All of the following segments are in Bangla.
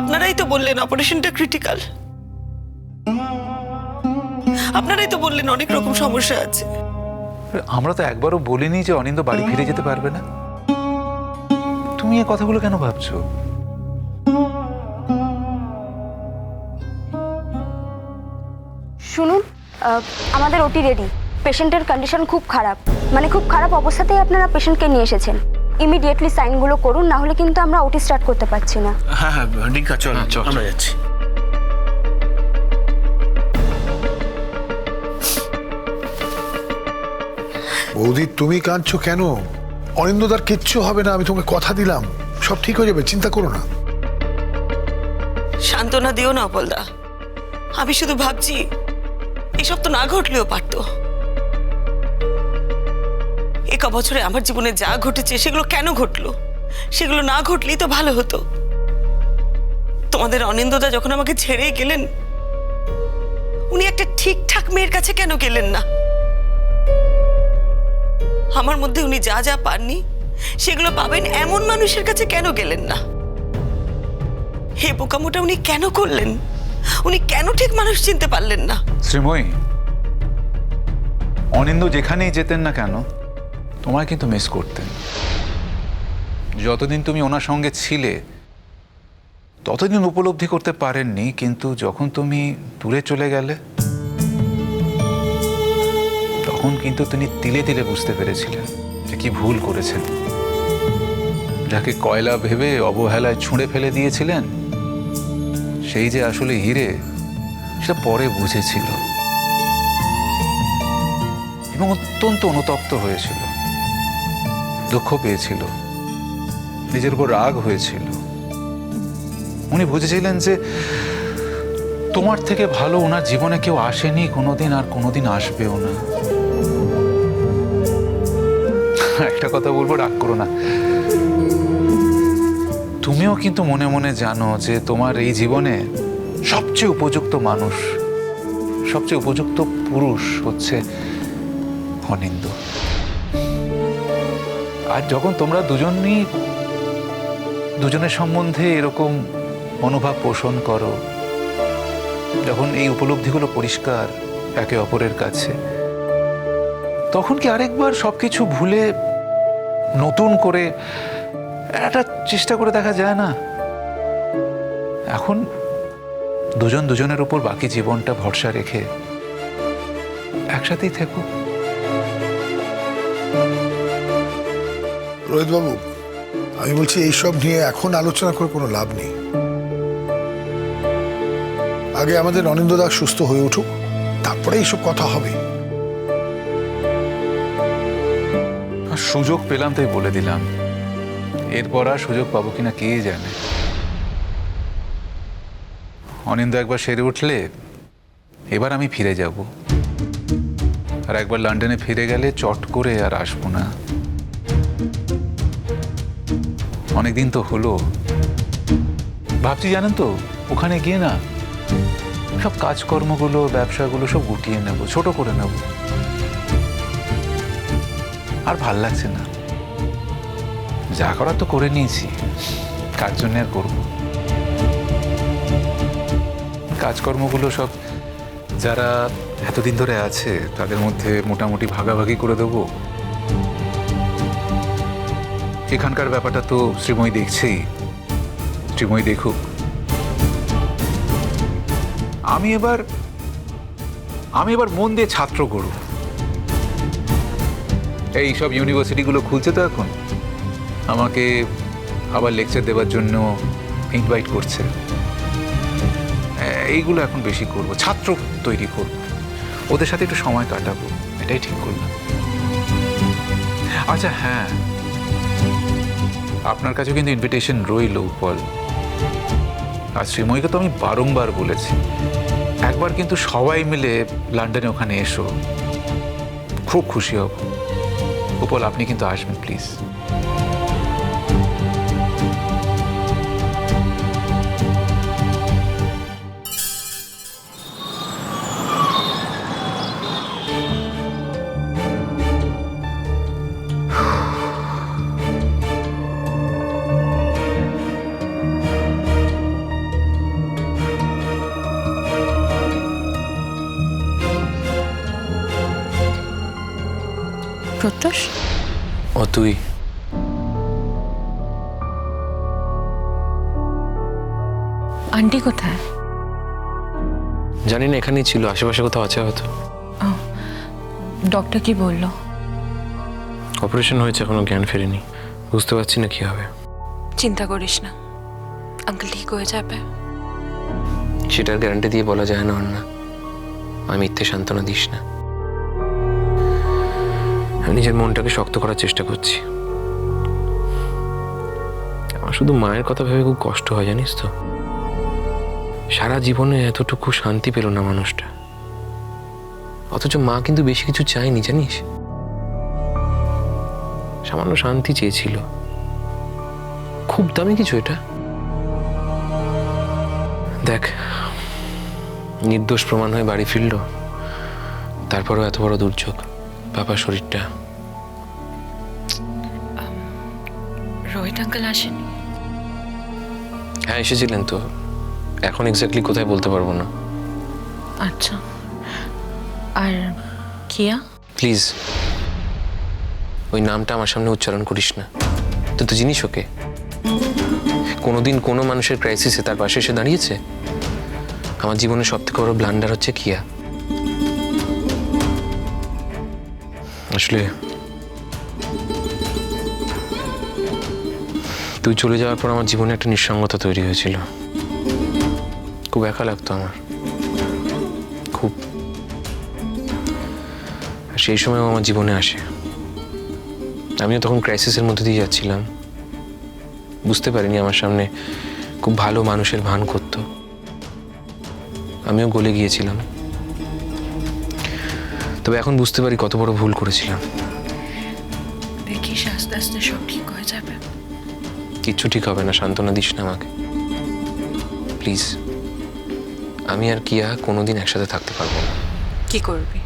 আপনারাই তো বললেন অপারেশনটা ক্রিটিক্যাল। আপনারাই তো বললেন অনেক রকম সমস্যা আছে। আমরা তো একবারও বলিনি যে অনিন্দ বাড়ি ফিরে যেতে পারবে না। তুমি এই কথাগুলো কেন ভাবছ? শুনুন আমাদের ওটি রেডি পেশেন্টের কন্ডিশন খুব খারাপ। মানে খুব খারাপ অবস্থাতেই আপনারা পেশেন্টকে নিয়ে এসেছেন। ইমিডিয়েটলি সাইনগুলো করুন না হলে কিন্তু আমরা ওটি স্টার্ট করতে পারছি না। হ্যাঁ হ্যাঁ রিঙ্কা চল চল, আমরা যাচ্ছি। বৌদি তুমি কাঁদছো কেন? অনিন্দদার কিচ্ছু হবে না আমি তোমাকে কথা দিলাম। সব ঠিক হয়ে যাবে চিন্তা করো না। সান্ত্বনা দিও না অপলদা। আমি শুধু ভাবছি এসব তো না ঘটলেও পারতো। এক বছরে আমার জীবনে যা ঘটেছে, সেগুলো কেন ঘটলো? সেগুলো না ঘটলেই তো ভালো হতো। তোমাদের অনিন্দদা যখন আমাকে ছেড়েই গেলেন, উনি একটা ঠিকঠাক মেয়ের কাছে কেন গেলেন না? আমার মধ্যে উনি যা যা পাননি, সেগুলো পাবেন এমন মানুষের কাছে কেন গেলেন না? হে বোকামোটা উনি কেন করলেন? উনি কেন ঠিক মানুষ চিনতে পারলেন না? শ্রীময়ী অনিন্দ যেখানেই যেতেন না কেন তোমায় কিন্তু মিস করতেন। যতদিন তুমি ওনার সঙ্গে ছিলে, ততদিন উপলব্ধি করতে পারেননি, কিন্তু যখন তুমি দূরে চলে গেলে, তখন কিন্তু তিনি তিলে তিলে বুঝতে পেরেছিলেন যে কি ভুল করেছেন। যাকে কয়লা ভেবে অবহেলায় ছুঁড়ে ফেলে দিয়েছিলেন, সেই যে আসলে হিরে, সেটা পরে বুঝেছিল। এবং অত্যন্ত অনুতপ্ত হয়েছিল। দুঃখ পেয়েছিল। নিজের উপর রাগ হয়েছিল। উনি বুঝেছিলেন যে তোমার থেকে ভালো ওনার জীবনে কেউ আসেনি, কোনোদিন আর কোনোদিন আসবেও না। একটা কথা বলব, রাগ করো না। তুমিও কিন্তু মনে মনে জানো যে তোমার এই জীবনে সবচেয়ে উপযুক্ত মানুষ, সবচেয়ে উপযুক্ত পুরুষ হচ্ছে অনিন্দ। আর যখন তোমরা দুজনই, দুজনের সম্বন্ধে এরকম মনোভাব পোষণ করো, যখন এই উপলব্ধিগুলো পরিষ্কার একে অপরের কাছে, তখন কি আরেকবার সবকিছু ভুলে নতুন করে একটা চেষ্টা করে দেখা যায় না? এখন দুজন দুজনের উপর বাকি জীবনটা ভরসা রেখে একসাথেই থেকো। রোহিত বাবু আমি বলছি এইসব নিয়ে এখন আলোচনা করে কোনো লাভ নেই। আগে আমাদের অনিন্দদা সুস্থ হয়ে উঠুক তারপরে এইসব কথা হবে। সুযোগ পেলাম তাই বলে দিলাম। এরপর আর সুযোগ পাবো কিনা কে জানে? অনিন্দ একবার সেরে উঠলে, এবার আমি ফিরে যাব। আর একবার লন্ডনে ফিরে গেলে চট করে আর আসব না। অনেকদিন তো হলো। ভাবছি জানেন তো, ওখানে গিয়ে না সব কাজকর্মগুলো, ব্যবসাগুলো সব গুটিয়ে নেব, ছোট করে নেব। আর ভালো লাগছে না। যা করার তো করে নিয়েছি, কার জন্য আর করব? কাজকর্মগুলো সব যারা এতদিন ধরে আছে, তাদের মধ্যে মোটামুটি ভাগাভাগি করে দেবো। এখানকার ব্যাপারটা তো শ্রীময়ী দেখছেই। শ্রীময়ী দেখুক। আমি এবার আমি এবার মন দিয়ে ছাত্র করব এই সব ইউনিভার্সিটিগুলো খুলছে তো এখন। আমাকে আবার লেকচার দেওয়ার জন্য ইনভাইট করছে। এইগুলো এখন বেশি করব, ছাত্র তৈরি করব। ওদের সাথে একটু সময় কাটাবো, এটাই ঠিক করলাম। আচ্ছা হ্যাঁ আপনার কাছে কিন্তু ইনভিটেশন রইল, উপল। আর শ্রীময়ীকে তো আমি বারংবার বলেছি। একবার কিন্তু সবাই মিলে লন্ডনে ওখানে এসো। খুব খুশি হব। উপল, আপনি কিন্তু আসবেন প্লিজ প্রত্যুষ ও তুই আন্টি কোথায়? জানি না এখানেই ছিল আশেপাশে কোথাও আছে হয়তো। ডক্টর কি বলল? অপারেশন হয়েছে এখনও জ্ঞান ফেরেনি। বুঝতে পারছি না কি হবে। চিন্তা করিস না। আঙ্কেল ঠিক হয়ে যাবে। সেটার গ্যারান্টি দিয়ে বলা যায় না না আমি মিথ্যে সান্ত্বনা দিস না। নিজের মনটাকে শক্ত করার চেষ্টা করছি। আমার শুধু মায়ের কথা ভেবে খুব কষ্ট হয়, জানিস তো। সারা জীবনে এতটুকু শান্তি পেল না মানুষটা। অথচ মা কিন্তু বেশি কিছু চায়নি, জানিস? সামান্য শান্তি চেয়েছিল। খুব দামি কিছু এটা। দেখ, নির্দোষ প্রমাণ হয়ে বাড়ি ফিরল, তারপরও এত বড় দুর্যোগ। বাবার শরীরটা? রোহিত আঙ্কেল আসেনি। হ্যাঁ এসেছিলেন তো। এখন এক্স্যাক্টলি কোথায় বলতে পারব না। আচ্ছা। আর কিয়া? প্লিজ ওই নামটা আমার সামনে উচ্চারণ করিস না। তো তো জিনিস ওকে। কোনোদিন কোনো মানুষের ক্রাইসিসে তার পাশে এসে দাঁড়িয়েছে? আমার জীবনের সবথেকে বড় ব্লান্ডার হচ্ছে কিয়া। আসলে তুই চলে যাওয়ার পর আমার জীবনে একটা নিঃসঙ্গতা তৈরি হয়েছিল। খুব একা লাগতো আমার। খুব। সেই সময়ও আমার জীবনে আসে। আমিও তখন ক্রাইসিসের মধ্যে দিয়ে যাচ্ছিলাম। বুঝতে পারিনি আমার সামনে খুব ভালো মানুষের ভান করত। আমিও গলে গিয়েছিলাম। তবে এখন বুঝতে পারি কত বড় ভুল করেছিলাম। দেখিস আস্তে আস্তে সব ঠিক হয়ে যাবে। কিচ্ছু ঠিক হবে না সান্ত্বনা দিস না আমাকে। প্লিজ আমি আর কিয়া কোনোদিন একসাথে থাকতে পারব না। কি করবি?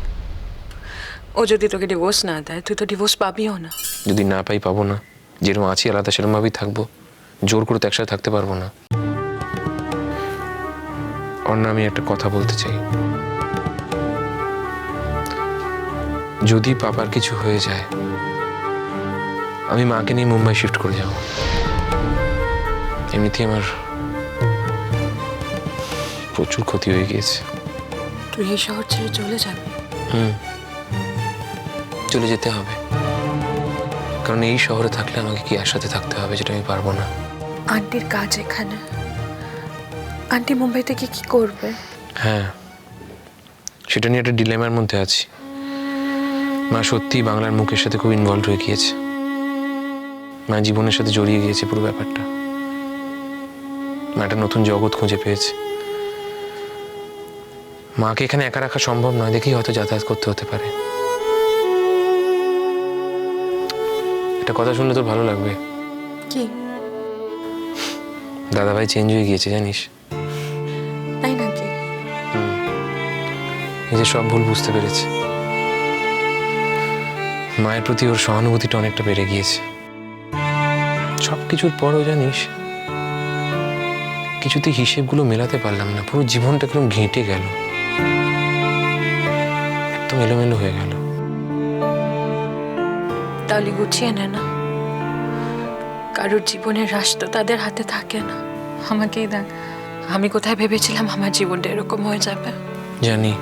ও যদি তোকে ডিভোর্স না দেয় তুই তো ডিভোর্স পাবিও না। যদি না পাই পাবো না যেরকম আছি আলাদা সেরকমভাবেই থাকব। জোর করে তো একসাথে থাকতে পারব না। অন্য আমি একটা কথা বলতে চাই। যদি পাপার কিছু হয়ে যায় আমি মাকে নিয়ে মুম্বাই শিফট করে যাব। এমনিতেই আমার প্রচুর ক্ষতি হয়ে গিয়েছে। তুই এই শহর ছেড়ে চলে যাবি? হুম। চলে যেতে হবে। কারণ এই শহরে থাকলে আমাকে কি আর সাথে থাকতে হবে যেটা আমি পারব না। আন্টির কাজ এখানে। আন্টি মুম্বাই থেকে কি করবে? হ্যাঁ। সেটা নিয়ে একটা ডিলেমার মধ্যে আছি। মা সত্যি বাংলার মুখের সাথে খুব ইনভলভ হয়ে গিয়েছে। মা জীবনের সাথে জড়িয়ে গিয়েছে পুরো ব্যাপারটা। মা একটা নতুন জগৎ খুঁজে পেয়েছে। মাকে এখানে একা রাখা সম্ভব নয় দেখেই হয়তো যাতায়াত করতে হতে পারে। একটা কথা শুনলে তোর ভালো লাগবে। কি? দাদাভাই চেঞ্জ হয়ে গিয়েছে জানিস? তাই নাকি? নিজের সব ভুল বুঝতে পেরেছে। মায়ের প্রতি ওর সহানুভূতিটা অনেকটা বেড়ে গিয়েছে। সব কিছুর পরও জানিস কিছুতেই হিসেবগুলো মেলাতে পারলাম না পুরো জীবনটা কীরকম ঘেঁটে গেল। একদম এলোমেলো হয়ে গেল। তাহলে গুছিয়ে নে না। কারোর জীবনের রাশ তো তাদের হাতে থাকে না। আমাকেই দেখ আমি কোথায় ভেবেছিলাম আমার জীবনটা এরকম হয়ে যাবে। জানি।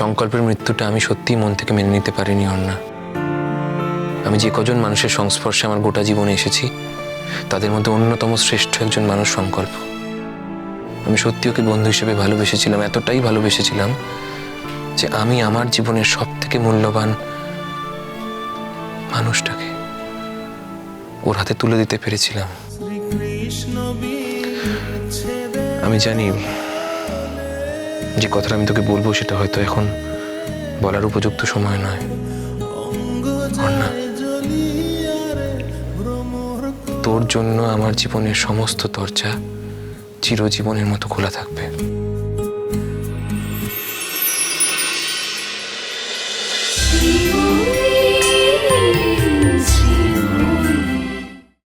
সংকল্পের মৃত্যুটা আমি সত্যিই মন থেকে মেনে নিতে পারিনি, অন্না। আমি যে কজন মানুষের সংস্পর্শে আমার গোটা জীবনে এসেছি, তাদের মধ্যে অন্যতম শ্রেষ্ঠ একজন মানুষ সংকল্প। আমি সত্যি ওকে বন্ধু হিসেবে ভালোবেসেছিলাম, এতটাই ভালোবেসেছিলাম যে আমি আমার জীবনের সব থেকে মূল্যবান মানুষটাকে ওর হাতে তুলে দিতে পেরেছিলাম। আমি জানি যে কথাটা আমি তোকে বলব সেটা হয়তো এখন বলার উপযুক্ত সময় নয়। তোর জন্য আমার জীবনের সমস্ত দরজা চিরজীবনের মতো খোলা থাকবে।